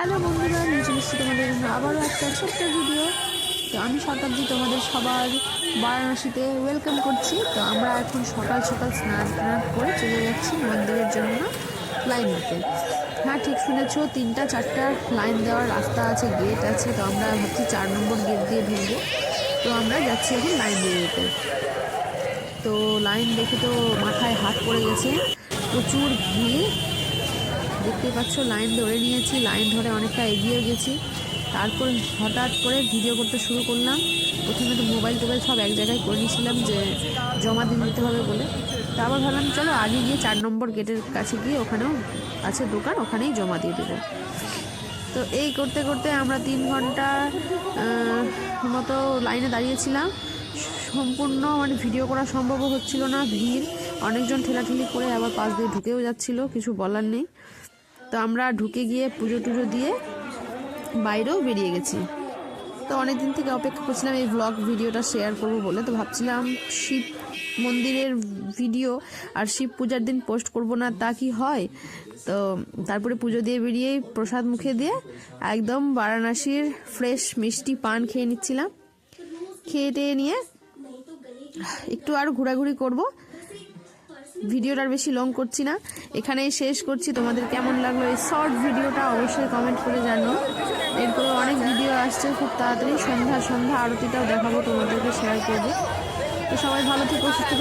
Hello বন্ধুরা নিয়ে চলে তোমাদের জন্য আবারও একটা ছোট্ট ভিডিও তো আমি শতাব্দী তোমাদের সবার বারাণসীতে ওয়েলকাম করছি। তো আমরা এখন সকাল সকাল স্নান টান করে চলে যাচ্ছি মন্দিরের জন্য লাইন দিতে হ্যাঁ ঠিক শুনেছো, তিনটা চারটা লাইন দেওয়ার রাস্তা আছে গেট আছে, তো আমরা ভাবছি চার নম্বর গেট দিয়ে ঢুকবো তো আমরা যাচ্ছি এখন লাইন দিয়ে দিতে তো লাইন দেখে তো মাথায় হাত পড়ে গেছে। প্রচুর ভিড়। দেখতে পাচ্ছ, লাইন ধরে নিয়েছি, লাইন ধরে অনেকটা এগিয়ে গেছি। তারপর হঠাৎ করে ভিডিও করতে শুরু করলাম। প্রথমে তো মোবাইল টোবাইল সব এক জায়গায় করে নিয়েছিলাম যে জমা দিয়ে দিতে হবে বলে। তারপর ভাবলাম, চলো আগে গিয়ে চার নম্বর গেটের কাছে গিয়ে ওখানেও আছে দোকান, ওখানেই জমা দিয়ে দেবো। তো এই করতে করতে আমরা তিন ঘণ্টা মতো লাইনে দাঁড়িয়েছিলাম। সম্পূর্ণ মানে ভিডিও করা সম্ভবও হচ্ছিল না, ভিড়। অনেকজন ঠেলাঠেলি করে আবার পাশ দিয়ে ঢুকেও যাচ্ছিল, কিছু বলার নেই। তো আমরা ঢুকে গিয়ে পুজো টুজো দিয়ে বাইরেও বেরিয়ে গেছি। তো অনেক দিন থেকে অপেক্ষা করছিলাম এই ব্লগ ভিডিওটা শেয়ার করব বলে। তো ভাবছিলাম শিব মন্দিরের ভিডিও আর শিব পূজার দিন পোস্ট করব না, তা কি হয়? তো তারপরে পুজো দিয়ে বেরিয়েই প্রসাদ মুখে দিয়ে একদম বারাণসীর ফ্রেশ মিষ্টি পান খেয়ে নিচ্ছিলাম। খেয়ে টেয়ে নিয়ে একটু আর ঘোরাঘুরি করব। ভিডিওটা বেশি লং করছি না। এখানেই শেষ করছি। তোমাদের কেমন লাগল এই শর্ট ভিডিওটা অবশ্যই কমেন্ট করে জানো এরপরে অনেক ভিডিও আসছে, খুব তাড়াতাড়ি সন্ধ্যা সন্ধ্যা আরতিটাও দেখাবো, তোমাদেরকে শেয়ার করব। তো সবাই ভালো থেকে, সুস্থ।